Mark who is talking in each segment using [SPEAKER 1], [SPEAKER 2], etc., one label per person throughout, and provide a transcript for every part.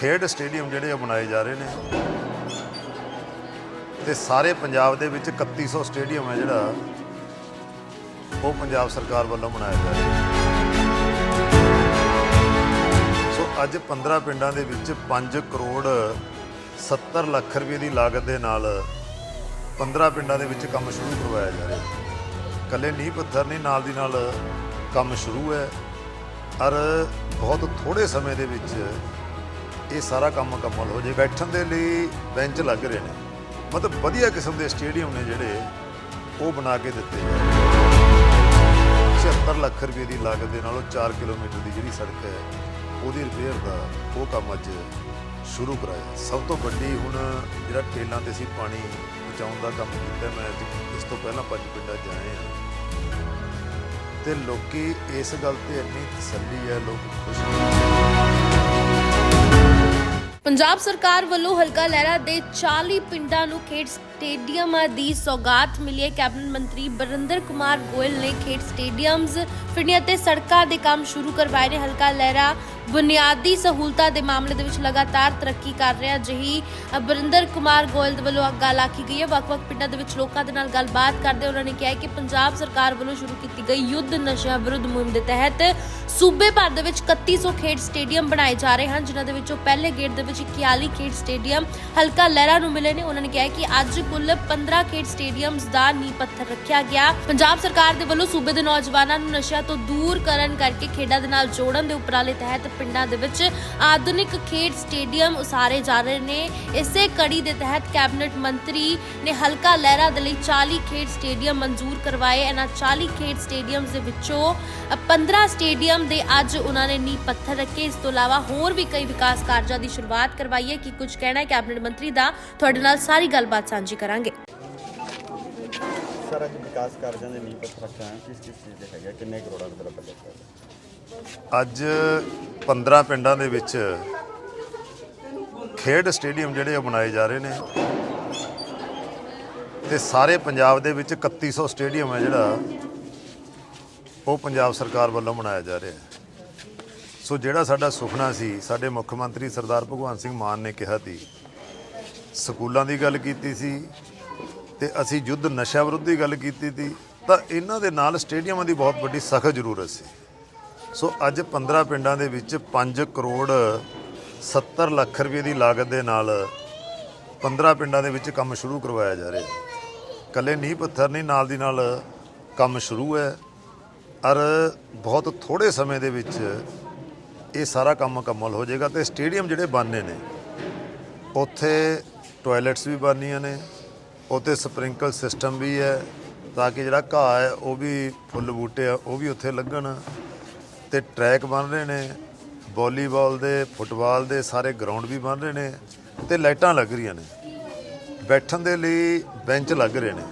[SPEAKER 1] ਖੇਡ ਸਟੇਡੀਅਮ ਜਿਹੜੇ ਆ ਬਣਾਏ ਜਾ ਰਹੇ ਨੇ। ਤੇ ਸਾਰੇ ਪੰਜਾਬ ਦੇ ਵਿੱਚ 3100 ਸਟੇਡੀਅਮ ਹੈ ਜਿਹੜਾ, ਉਹ ਪੰਜਾਬ ਸਰਕਾਰ ਵੱਲੋਂ ਬਣਾਇਆ ਜਾ ਰਿਹਾ। ਸੋ ਅੱਜ 15 ਪਿੰਡਾਂ ਦੇ ਵਿੱਚ 5 ਕਰੋੜ 70 ਲੱਖ ਰੁਪਏ ਦੀ ਲਾਗਤ ਦੇ ਨਾਲ 15 ਪਿੰਡਾਂ ਦੇ ਵਿੱਚ ਕੰਮ ਸ਼ੁਰੂ ਕਰਵਾਇਆ ਜਾ ਰਿਹਾ। ਕੱਲੇ ਨੀਂਹ ਪੱਥਰ ਨਹੀਂ, ਨਾਲ ਦੀ ਨਾਲ ਕੰਮ ਸ਼ੁਰੂ ਹੈ। ਔਰ ਬਹੁਤ ਥੋੜੇ ਸਮੇਂ ਦੇ ਵਿੱਚ ਇਹ ਸਾਰਾ ਕੰਮ ਮੁਕੰਮਲ ਹੋ ਜੇ ਬੈਠਣ ਦੇ ਲਈ ਬੈਂਚ ਲੱਗ ਰਹੇ ਨੇ। ਮਤਲਬ ਵਧੀਆ ਕਿਸਮ ਦੇ ਸਟੇਡੀਅਮ ਨੇ ਜਿਹੜੇ ਉਹ ਬਣਾ ਕੇ ਦਿੱਤੇ ਗਏ 76 ਲੱਖ ਰੁਪਏ ਦੀ ਲਾਗਤ ਦੇ ਨਾਲ ਉਹ 4 ਕਿਲੋਮੀਟਰ ਦੀ ਜਿਹੜੀ ਸੜਕ ਹੈ, ਉਹਦੀ ਰਿਪੇਅਰ ਦਾ ਉਹ ਕੰਮ ਅੱਜ ਸ਼ੁਰੂ ਕਰਾਇਆ। ਸਭ ਤੋਂ ਵੱਡੀ ਹੁਣ ਜਿਹੜਾ ਟੇਲਾਂ ਤੇ ਅਸੀਂ ਪਾਣੀ ਪਹੁੰਚਾਉਣ ਦਾ ਕੰਮ ਕੀਤਾ, ਮੈਂ ਅੱਜ ਇਸ ਤੋਂ ਪਹਿਲਾਂ ਪੰਜ ਪਿੰਡਾਂ 'ਚ ਆਏ ਹਾਂ। ਤੇ ਲੋਕੀ ਇਸ ਗੱਲ ਤੇ ਇੰਨੀ ਤਸੱਲੀ ਹੈ, ਲੋਕ ਖੁਸ਼ ਨੇ।
[SPEAKER 2] ਪੰਜਾਬ ਸਰਕਾਰ ਵੱਲੋਂ ਹਲਕਾ ਲਹਿਰਾ ਦੇ 40 ਪਿੰਡਾਂ ਨੂੰ ਖੇਡ ਸਟੇਡੀਅਮਾਂ ਦੀ ਸੌਗਾਤ ਮਿਲੀ ਹੈ। ਕੈਬਨਿਟ ਮੰਤਰੀ ਬਰਿੰਦਰ ਕੁਮਾਰ ਗੋਇਲ ਨੇ ਖੇਡ ਸਟੇਡੀਅਮਸ, ਫਿਰਨੀਆਂ ਤੇ ਸੜਕਾਂ ਦੇ ਕੰਮ ਸ਼ੁਰੂ ਕਰਵਾਏ ਨੇ। ਹਲਕਾ ਲਹਿਰਾ ਬੁਨਿਆਦੀ ਸਹੂਲਤਾਂ ਦੇ ਮਾਮਲੇ ਦੇ ਵਿੱਚ ਲਗਾਤਾਰ ਤਰੱਕੀ ਕਰ ਰਿਹਾ। ਜਿਹੀ ਬਰਿੰਦਰ ਕੁਮਾਰ ਗੋਇਲ ਦੇ ਵੱਲੋਂ ਗੱਲ ਆਖੀ ਗਈ ਹੈ। ਵੱਖ-ਵੱਖ ਪਿੰਡਾਂ ਦੇ ਵਿੱਚ ਲੋਕਾਂ ਦੇ ਨਾਲ ਗੱਲਬਾਤ ਕਰਦੇ ਉਹਨਾਂ ਨੇ ਕਿਹਾ ਕਿ ਪੰਜਾਬ ਸਰਕਾਰ ਵੱਲੋਂ ਸ਼ੁਰੂ ਕੀਤੀ ਗਈ ਯੁੱਧ ਨਸ਼ਾ ਵਿਰੁੱਧ ਮੁਹਿੰਮ ਦੇ ਤਹਿਤ ਸੂਬੇ ਭਰ ਦੇ ਵਿੱਚ 3100 ਖੇਡ ਸਟੇਡੀਅਮ ਬਣਾਏ ਜਾ ਰਹੇ ਹਨ, ਜਿਨ੍ਹਾਂ ਦੇ ਵਿੱਚੋਂ ਪਹਿਲੇ ਗੇੜ ਦੇ ਵਿੱਚ 41 ਖੇਡ ਸਟੇਡੀਅਮ ਹਲਕਾ ਲਹਿਰਾ ਨੂੰ ਮਿਲੇ ਨੇ। ਉਹਨਾਂ ਨੇ ਕਿਹਾ ਕਿ ਅੱਜ ਕੁੱਲ 15 ਖੇਡ ਸਟੇਡੀਅਮਸ ਦਾ ਨੀਂਹ ਪੱਥਰ ਰੱਖਿਆ ਗਿਆ। ਪੰਜਾਬ ਸਰਕਾਰ ਦੇ ਵੱਲੋਂ ਸੂਬੇ ਦੇ ਨੌਜਵਾਨਾਂ ਨੂੰ ਨਸ਼ਿਆਂ ਤੋਂ ਦੂਰ ਕਰਨ ਕਰਕੇ ਖੇਡਾਂ ਦੇ ਨਾਲ ਜੋੜਨ ਦੇ ਉਪਰਾਲੇ ਤਹਿਤ ਪਿੰਡਾਂ ਦੇ ਵਿੱਚ ਆਧੁਨਿਕ ਖੇਡ ਸਟੇਡੀਅਮ ਉਸਾਰੇ ਜਾ ਰਹੇ ਨੇ। ਇਸੇ ਕੜੀ ਦੇ ਤਹਿਤ ਕੈਬਨਿਟ ਮੰਤਰੀ ਨੇ ਹਲਕਾ ਲਹਿਰਾ ਦੇ ਲਈ 40 ਖੇਡ ਸਟੇਡੀਅਮ ਮਨਜ਼ੂਰ ਕਰਵਾਏ। ਇਹਨਾਂ 40 ਖੇਡ ਸਟੇਡੀਅਮਸ ਦੇ ਵਿੱਚੋਂ ਅ, 15 ਸਟੇਡੀਅਮ ਦੇ ਅੱਜ ਉਹਨਾਂ ਨੇ ਨੀਂਹ ਪੱਥਰ ਰੱਖੇ। ਇਸ ਤੋਂ ਇਲਾਵਾ ਹੋਰ ਵੀ ਕਈ ਵਿਕਾਸ ਕਾਰਜਾਂ ਦੀ ਸ਼ੁਰੂਆਤ ਕਰਵਾਈ ਹੈ। ਕਿ ਕੁਝ ਕਹਿਣਾ ਹੈ ਕੈਬਨਿਟ ਮੰਤਰੀ ਦਾ? ਤੁਹਾਡੇ ਨਾਲ ਸਾਰੀ ਗੱਲਬਾਤ ਸਾਂਝੀ ਕਰਾਂਗੇ।
[SPEAKER 3] ਸਰ ਅੱਜ ਵਿਕਾਸ ਕਾਰਜਾਂ ਦੇ ਨੀਂਹ ਪੱਥਰ ਰੱਖਿਆ ਹੈ ਕਿਸ ਕਿਸ ਚੀਜ਼ ਦੇ ਹੈਗਾ ਕਿੰਨੇ ਕਰੋੜਾਂ ਦਾ ਬਜਟ ਹੈ?
[SPEAKER 1] ਅੱਜ 15 ਪਿੰਡਾਂ ਦੇ ਵਿੱਚ ਖੇਡ ਸਟੇਡੀਅਮ ਜਿਹੜੇ ਆ ਬਣਾਏ ਜਾ ਰਹੇ ਨੇ। ਤੇ ਸਾਰੇ ਪੰਜਾਬ ਦੇ ਵਿੱਚ 3100 ਸਟੇਡੀਅਮ ਹੈ ਜਿਹੜਾ ਉਹ ਪੰਜਾਬ ਸਰਕਾਰ ਵੱਲੋਂ ਬਣਾਇਆ ਜਾ ਰਿਹਾ ਹੈ। ਸੋ ਜਿਹੜਾ ਸਾਡਾ ਸੁਪਨਾ ਸੀ ਸਾਡੇ ਮੁੱਖ ਮੰਤਰੀ ਸਰਦਾਰ ਭਗਵੰਤ ਸਿੰਘ ਮਾਨ ਨੇ ਕਿਹਾ ਸੀ ਸਕੂਲਾਂ ਦੀ ਗੱਲ ਕੀਤੀ ਸੀ ਤੇ ਅਸੀਂ ਯੁੱਧ ਨਸ਼ਾ ਵਿਰੁੱਧ ਦੀ ਗੱਲ ਕੀਤੀ ਸੀ, ਤਾਂ ਇਹਨਾਂ ਦੇ ਨਾਲ ਸਟੇਡੀਅਮਾਂ ਦੀ ਬਹੁਤ ਵੱਡੀ ਸਖਤ ਜ਼ਰੂਰਤ ਸੀ। ਸੋ ਅੱਜ 15 ਪਿੰਡਾਂ ਦੇ ਵਿੱਚ 5 ਕਰੋੜ 70 ਲੱਖ ਰੁਪਏ ਦੀ ਲਾਗਤ ਦੇ ਨਾਲ 15 ਪਿੰਡਾਂ ਦੇ ਵਿੱਚ ਕੰਮ ਸ਼ੁਰੂ ਕਰਵਾਇਆ ਜਾ ਰਿਹਾ। ਹੈ ਕੱਲੇ ਨੀਂਹ ਪੱਥਰ ਨਹੀਂ, ਨਾਲ ਦੀ ਨਾਲ ਕੰਮ ਸ਼ੁਰੂ ਹੈ। ਔਰ ਬਹੁਤ ਥੋੜੇ ਸਮੇਂ ਦੇ ਵਿੱਚ ਇਹ ਸਾਰਾ ਕੰਮ ਮੁਕੰਮਲ ਹੋ ਜਾਏਗਾ ਤੇ ਸਟੇਡੀਅਮ ਜਿਹੜੇ ਬਣਨੇ ਨੇ, ਉੱਥੇ ਟਾਇਲਟਸ ਵੀ ਬਣਨੀਆਂ ਨੇ, ਉੱਥੇ ਸਪ੍ਰਿੰਕਲ ਸਿਸਟਮ ਵੀ ਹੈ ਤਾਂ ਕਿ ਜਿਹੜਾ ਘਾਹ ਹੈ ਉਹ ਵੀ ਫੁੱਲ ਬੂਟੇ ਆ, ਉਹ ਵੀ ਉੱਥੇ ਲੱਗਣ। ਤੇ ਟਰੈਕ ਬਣ ਰਹੇ ਨੇ, ਵਾਲੀਬਾਲ ਦੇ, ਫੁੱਟਬਾਲ ਦੇ ਸਾਰੇ ਗਰਾਊਂਡ ਵੀ ਬਣ ਰਹੇ ਨੇ ਤੇ ਲਾਈਟਾਂ ਲੱਗ ਰਹੀਆਂ ਨੇ। ਬੈਠਣ ਦੇ ਲਈ ਬੈਂਚ ਲੱਗ ਰਹੇ ਨੇ।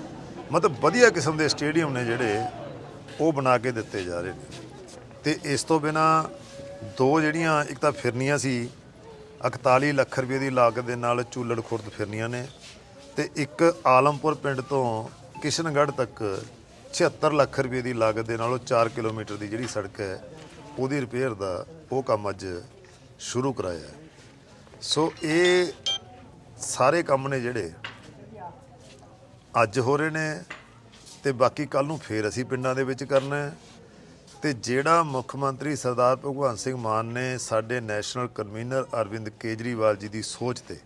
[SPEAKER 1] ਮਤਲਬ ਵਧੀਆ ਕਿਸਮ ਦੇ ਸਟੇਡੀਅਮ ਨੇ ਜਿਹੜੇ, ਉਹ ਬਣਾ ਕੇ ਦਿੱਤੇ ਜਾ ਰਹੇ ਨੇ। ਤੇ ਇਸ ਤੋਂ ਬਿਨਾ ਦੋ ਜਿਹੜੀਆਂ ਇੱਕ ਤਾਂ ਫਿਰਨੀਆਂ ਸੀ 41 ਲੱਖ ਰੁਪਏ ਦੀ ਲਾਗਤ ਦੇ ਨਾਲ ਚੂਲੜ ਖੁਰਦ ਫਿਰਨੀਆਂ ਨੇ ਤੇ ਇੱਕ ਆਲਮਪੁਰ ਪਿੰਡ ਤੋਂ ਕਿਸ਼ਨਗੜ੍ਹ ਤੱਕ 76 ਲੱਖ ਰੁਪਏ ਦੀ ਲਾਗਤ ਦੇ ਨਾਲ ਉਹ 4 ਕਿਲੋਮੀਟਰ ਦੀ ਜਿਹੜੀ ਸੜਕ ਹੈ, ਉਹਦੀ ਰਿਪੇਅਰ ਦਾ ਉਹ ਕੰਮ ਅੱਜ ਸ਼ੁਰੂ ਕਰਾਇਆ ਸੋ ਇਹ ਸਾਰੇ ਕੰਮ ਨੇ ਜਿਹੜੇ ਅੱਜ ਹੋ ਰਹੇ ਨੇ ਤੇ ਬਾਕੀ ਕੱਲ ਨੂੰ ਫੇਰ ਅਸੀਂ ਪਿੰਡਾਂ ਦੇ ਵਿੱਚ ਕਰਨਾ ਹੈ। ਤੇ ਜਿਹੜਾ ਮੁੱਖ ਮੰਤਰੀ ਸਰਦਾਰ ਭਗਵੰਤ ਸਿੰਘ ਮਾਨ ਨੇ ਸਾਡੇ ਨੈਸ਼ਨਲ ਕਨਵੀਨਰ ਅਰਵਿੰਦ ਕੇਜਰੀਵਾਲ ਜੀ ਦੀ ਸੋਚ ਤੇ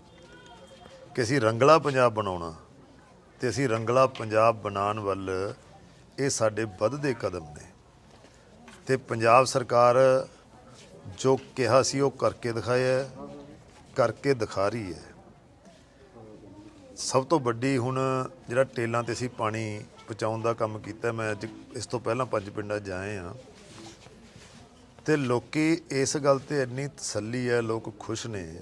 [SPEAKER 1] ਕਿ ਅਸੀਂ ਰੰਗਲਾ ਪੰਜਾਬ ਬਣਾਉਣਾ ਤੇ ਅਸੀਂ ਰੰਗਲਾ ਪੰਜਾਬ ਬਣਾਉਣ ਵੱਲ ਇਹ ਸਾਡੇ ਵੱਧਦੇ ਕਦਮ ਨੇ। ਤੇ ਪੰਜਾਬ ਸਰਕਾਰ ਜੋ ਕਿਹਾ ਸੀ ਉਹ ਕਰਕੇ ਦਿਖਾਇਆ ਕਰਕੇ ਦਿਖਾ ਰਹੀ ਹੈ। ਸਭ ਤੋਂ ਵੱਡੀ ਹੁਣ ਜਿਹੜਾ ਟੇਲਾਂ ਤੇ ਅਸੀਂ ਪਾਣੀ ਪਹੁੰਚਾਉਣ ਦਾ ਕੰਮ ਕੀਤਾ, ਮੈਂ ਅੱਜ ਇਸ ਤੋਂ ਪਹਿਲਾਂ ਪੰਜ ਪਿੰਡਾਂ ਜਾਏ ਆਏ ਆ ਤੇ ਲੋਕੀ ਇਸ ਗੱਲ ਤੇ ਇੰਨੀ ਤਸੱਲੀ ਹੈ, ਲੋਕ ਖੁਸ਼ ਨੇ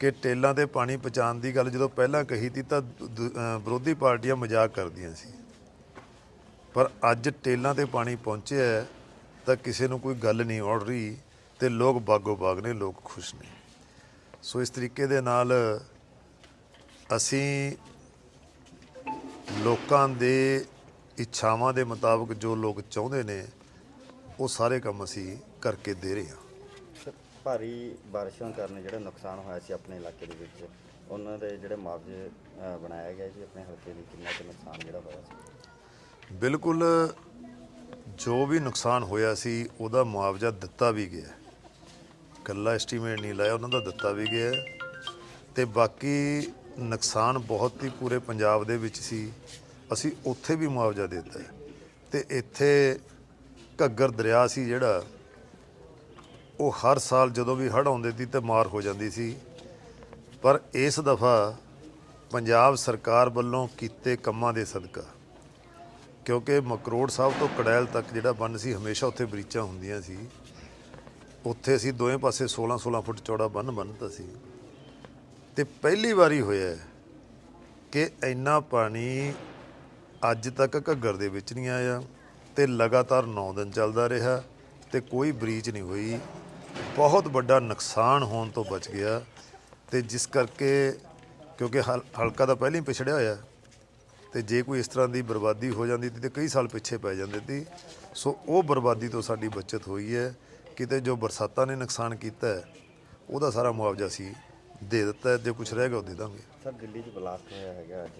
[SPEAKER 1] ਕਿ ਟੇਲਾਂ ਤੇ ਪਾਣੀ ਪਹੁੰਚਾਉਣ ਦੀ ਗੱਲ ਜਦੋਂ ਪਹਿਲਾਂ ਕਹੀ ਤੀ ਤਾਂ ਦੂ- ਵਿਰੋਧੀ ਪਾਰਟੀਆਂ ਮਜ਼ਾਕ ਕਰਦੀਆਂ ਸੀ। ਪਰ ਅੱਜ ਟੇਲਾਂ ਤੇ ਪਾਣੀ ਪਹੁੰਚਿਆ ਤਾਂ ਕਿਸੇ ਨੂੰ ਕੋਈ ਗੱਲ ਨਹੀਂ ਉੜ ਰਹੀ ਤੇ ਲੋਕ ਬਾਗੋ ਬਾਗ ਨੇ, ਲੋਕ ਖੁਸ਼ ਨੇ। ਸੋ ਇਸ ਤਰੀਕੇ ਦੇ ਨਾਲ ਅਸੀਂ ਲੋਕਾਂ ਦੇ ਇੱਛਾਵਾਂ ਦੇ ਮੁਤਾਬਕ ਜੋ ਲੋਕ ਚਾਹੁੰਦੇ ਨੇ ਉਹ ਸਾਰੇ ਕੰਮ ਅਸੀਂ ਕਰਕੇ ਦੇ ਰਹੇ ਹਾਂ।
[SPEAKER 3] ਭਾਰੀ ਬਾਰਿਸ਼ਾਂ ਕਾਰਨ ਜਿਹੜਾ ਨੁਕਸਾਨ ਹੋਇਆ ਸੀ ਆਪਣੇ ਇਲਾਕੇ ਦੇ ਵਿੱਚ ਉਹਨਾਂ ਦੇ ਜਿਹੜੇ ਮੁਆਵਜ਼ੇ ਅ, ਬਣਾਇਆ ਗਿਆ ਜੀ ਆਪਣੇ ਹਲਕੇ ਲਈ ਕਿੰਨਾ ਕੁ ਨੁਕਸਾਨ ਜਿਹੜਾ ਹੋਇਆ ਸੀ?
[SPEAKER 1] ਬਿਲਕੁਲ ਜੋ ਵੀ ਨੁਕਸਾਨ ਹੋਇਆ ਸੀ ਉਹਦਾ ਮੁਆਵਜ਼ਾ ਦਿੱਤਾ ਵੀ ਗਿਆ ਕੱਲਾ ਐਸਟੀਮੇਟ ਨਹੀਂ ਲਾਇਆ ਉਹਨਾਂ ਦਾ ਦਿੱਤਾ ਵੀ ਗਿਆ ਤੇ ਬਾਕੀ ਨੁਕਸਾਨ ਬਹੁਤ ਹੀ ਪੂਰੇ ਪੰਜਾਬ ਦੇ ਵਿੱਚ ਸੀ। ਅਸੀਂ ਉੱਥੇ ਵੀ ਮੁਆਵਜ਼ਾ ਦਿੱਤਾ ਹੈ। ਤੇ ਇੱਥੇ ਘੱਗਰ ਦਰਿਆ ਸੀ ਜਿਹੜਾ, ਉਹ ਹਰ ਸਾਲ ਜਦੋਂ ਵੀ ਹੜ੍ਹ ਆਉਂਦੇ ਸੀ ਤੇ ਮਾਰ ਹੋ ਜਾਂਦੀ ਸੀ। ਪਰ ਇਸ ਦਫਾ ਪੰਜਾਬ ਸਰਕਾਰ ਵੱਲੋਂ ਕੀਤੇ ਕੰਮਾਂ ਦੇ ਸਦਕਾ, ਕਿਉਂਕਿ ਮਕਰੋੜ ਸਾਹਿਬ ਤੋਂ ਕੜੈਲ ਤੱਕ ਜਿਹੜਾ ਬੰਨ ਸੀ, ਹਮੇਸ਼ਾ ਉੱਥੇ ਬਰੀਚਾਂ ਹੁੰਦੀਆਂ ਸੀ। ਉੱਥੇ ਅਸੀਂ ਦੋਵੇਂ ਪਾਸੇ 16 16 ਫੁੱਟ ਚੌੜਾ ਬੰਨ ਬੰਨਤਾ ਸੀ। ਤੇ ਪਹਿਲੀ ਵਾਰੀ ਹੋਇਆ ਕਿ ਇੰਨਾ ਪਾਣੀ ਅੱਜ ਤੱਕ ਘੱਗਰ ਦੇ ਵਿੱਚ ਨਹੀਂ ਆਇਆ। ਤੇ ਲਗਾਤਾਰ 9 ਦਿਨ ਚੱਲਦਾ ਰਿਹਾ ਤੇ ਕੋਈ ਬ੍ਰੀਚ ਨਹੀਂ ਹੋਈ। ਬਹੁਤ ਵੱਡਾ ਨੁਕਸਾਨ ਹੋਣ ਤੋਂ ਬਚ ਗਿਆ ਤੇ ਜਿਸ ਕਰਕੇ ਕਿਉਂਕਿ ਹਲ- ਹਲਕਾ ਤਾਂ ਪਹਿਲਾਂ ਹੀ ਪਿਛੜਿਆ ਹੋਇਆ ਤੇ ਜੇ ਕੋਈ ਇਸ ਤਰ੍ਹਾਂ ਦੀ ਬਰਬਾਦੀ ਹੋ ਜਾਂਦੀ ਸੀ ਤੇ ਕਈ ਸਾਲ ਪਿੱਛੇ ਪੈ ਜਾਂਦੇ ਸੀ, ਸੋ ਉਹ ਬਰਬਾਦੀ ਤੋਂ ਸਾਡੀ ਬਚਤ ਹੋਈ ਹੈ। ਕਿਤੇ ਜੋ ਬਰਸਾਤਾਂ ਨੇ ਨੁਕਸਾਨ ਕੀਤਾ ਉਹਦਾ ਸਾਰਾ ਮੁਆਵਜ਼ਾ ਸੀ ਦੇ ਦਿੱਤਾ ਜੇ ਕੁਝ ਰਹਿ ਗਿਆ ਉਹ ਦੇ ਦਾਂਗੇ।
[SPEAKER 3] ਸਰ, ਦਿੱਲੀ 'ਚ ਬਲਾਸਟ ਹੋਇਆ ਹੈਗਾ ਅੱਜ।